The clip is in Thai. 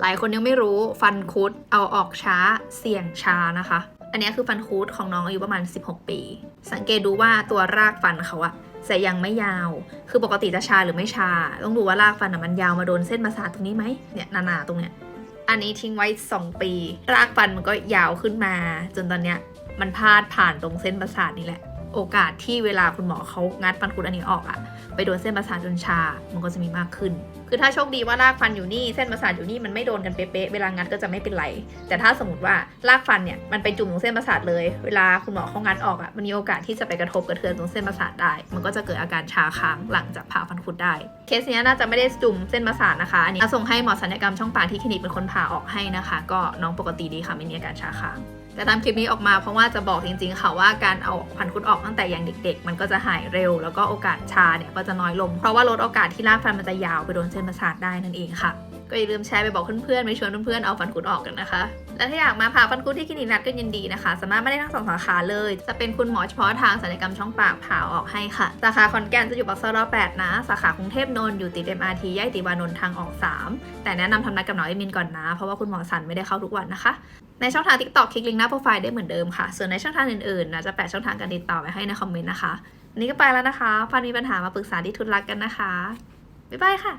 หลายคนยังไม่รู้ฟันคุดเอาออกช้าเสี่ยงช้านะคะ อันนี้คือฟันคุดของน้องอายุประมาณ 16 ปี สังเกตดูว่าตัวรากฟันเขาอะจะยังไม่ยาว คือปกติจะชาหรือไม่ชา ต้องดูว่ารากฟันมันยาวมาโดนเส้นประสาทตรงนี้ไหมเนี่ยหนาๆตรงเนี้ย อันนี้ทิ้งไว้ 2 ปี รากฟันมันก็ยาวขึ้นมา จนตอนเนี้ยมันพาดผ่านตรงเส้นประสาทนี่แหละ โอกาสที่เวลาคุณหมอเขางัดฟันคุดอันนี้ออกอะไปโดนเส้นประสาทจนชา มันก็จะมีมากขึ้น คือถ้าโชคดีว่ารากฟันอยู่นี่เส้นประสาทอยู่นี่มันไม่โดนกันเป๊ะๆเวลางัดก็จะไม่เป็นไร แต่ถ้าสมมติว่ารากฟันเนี่ยมันไปจุ่มตรงเส้นประสาทเลย เวลาคุณหมอเขางัดออกอะมันมีโอกาสที่จะไปกระทบกระเทือนตรงเส้นประสาทได้ มันก็จะเกิดอาการชาค้างหลังจากผ่าฟันคุดได้ เคสเนี้ยน่าจะไม่ได้จุ่มเส้นประสาทนะคะอันนี้ส่งให้หมอศัลยกรรมช่องปากที่คลินิกเป็นคนผ่าออกให้นะคะ ก็น้องปกติดีค่ะไม่มีอาการชาค้าง แต่ตามคลิปนี้ออกมาเพราะว่าจะบอกจริง ๆ ค่ะว่าการเอาฟันคุดออกตั้งแต่ยังเด็ก ๆ มันก็จะหายเร็ว แล้วก็โอกาสชาเนี่ยก็จะน้อยลง เพราะว่าลดโอกาสที่รากฟันมันจะยาวไปโดนเส้นประสาทได้นั่นเองค่ะ ก็อย่าลืมแชร์ไปบอกเพื่อนๆไปชวนเพื่อนๆเอาฟันคุดออกกันนะคะ และถ้าอยากมาผ่าฟันคุดที่คลินิกนัดก็ยินดีนะคะ สามารถมาได้ทั้งสองสาขาเลย จะเป็นคุณหมอเฉพาะทางศัลยกรรมช่องปากผ่าออกให้ค่ะสาขาขอนแก่นจะอยู่ปากซอยรแปดนะ สาขากรุงเทพนนท์อยู่ติด MRT แยกติวานนท์ทางออก 3 แต่แนะนำทำนัดกับหมอเอมินก่อนนะ เพราะว่าคุณหมอสันไม่ได้เข้าทุกวันนะคะ ในช่องทาง TikTok คลิกลิงก์หน้าโปรไฟล์ได้เหมือนเดิมค่ะ ส่วนในช่องทางอื่นๆนะจะแปะช่องทางการติดต่อไว้ให้ในคอมเมนต์นะคะน,นี่ก็ไปแล้วนะคะพันมีปัญหามาปรึกษาที่ทุนรักกันนะคะ บ๊ายบายค่ะ